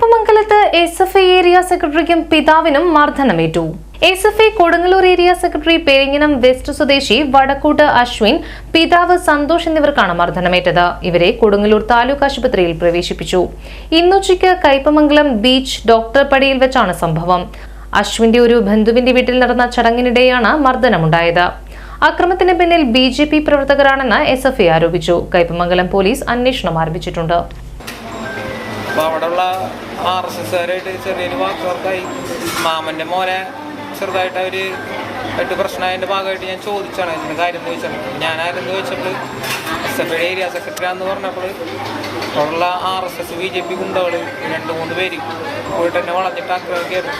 കയ്പമംഗലത്ത് S F I area സെക്രട്ടറിക്കും പിതാവിനും മർദ്ദനമേറ്റു. S F I Kodungallur area secretary Peringanam west സ്വദേശി വടക്കൂട്ട് അശ്വിൻ പിതാവ് സന്തോഷ് എന്നിവർക്കാണ് മർദ്ദനമേറ്റത്. ഇവരെ കൊടുങ്ങല്ലൂർ താലൂക്ക് ആശുപത്രിയിൽ പ്രവേശിപ്പിച്ചു. ഇന്നുച്ചയ്ക്ക് കയ്പമംഗലം ബീച്ച് ഡോക്ടർ പടിയിൽ വെച്ചാണ് സംഭവം. അശ്വിന്റെ ഒരു ബന്ധുവിന്റെ വീട്ടിൽ നടന്ന ചടങ്ങിനിടെയാണ് മർദ്ദനമുണ്ടായത്. അക്രമത്തിന് പിന്നിൽ ബി ജെ പി പ്രവർത്തകരാണെന്ന് എസ് എഫ് ഐ ആരോപിച്ചു. കയ്പമംഗലം പോലീസ് അന്വേഷണം ആരംഭിച്ചിട്ടുണ്ട്. അപ്പോൾ അവിടെയുള്ള ആർ എസ് എസ്സുകാരായിട്ട് ചെറിയൊരു വാക്കുവർക്കായി. മാമന്റെ മോനെ ചെറുതായിട്ട് അവർ ആയിട്ട് പ്രശ്നമായതിന്റെ ഭാഗമായിട്ട് ഞാൻ ചോദിച്ചാണ് ഇതിന്റെ കാര്യം ചോദിച്ചത് ആരെന്ന് ചോദിച്ചപ്പോൾ എസ് എഫ് ഏരിയ സെക്രട്ടറി ആണെന്ന് പറഞ്ഞപ്പോൾ അവിടെയുള്ള R S S B J P ഗുണ്ടകൾ രണ്ട് മൂന്ന് പേര് പോയിട്ട് എന്നെ വളഞ്ഞിട്ട് ആക്രമിക്കായിരുന്നു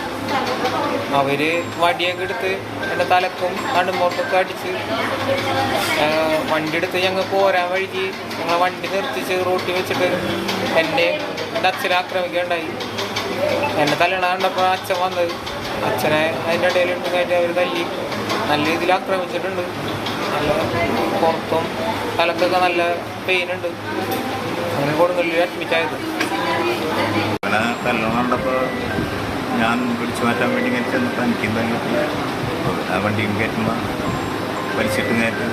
അവർ വടിയൊക്കെ എടുത്ത് എന്റെ തലക്കും നടുമ്പോർക്കൊക്കെ അടിച്ച് വണ്ടി എടുത്ത് ഞങ്ങൾ പോരാൻ വഴിക്ക് ഞങ്ങളെ വണ്ടി നിർത്തിച്ച് റോട്ടിൽ വെച്ചിട്ട് എന്നെ എന്റെ അച്ഛനെ ആക്രമിക്കുകയുണ്ടായി എന്നെ തല്ലണ അച്ഛൻ വന്നത്. അച്ഛനെ അതിന്റെ ഇടയിലുണ്ട് കഴിഞ്ഞാൽ അവർ തല്ലി. നല്ല രീതിയിൽ ആക്രമിച്ചിട്ടുണ്ട്. നല്ല പുറത്തും തലക്കൊക്കെ നല്ല പെയിൻ ഉണ്ട്. അങ്ങനെ കൊടുങ്ങല്ലൂർ അഡ്മിറ്റ് ആയത്. അങ്ങനെ തല്ലണം കണ്ടപ്പോൾ ഞാൻ പിടിച്ചു മാറ്റാൻ വേണ്ടി ഇങ്ങനെ ചെന്നപ്പോൾ എനിക്ക് ആ വണ്ടിയും കയറ്റുമ്പോൾ വലിച്ചിട്ട് നേരത്തെ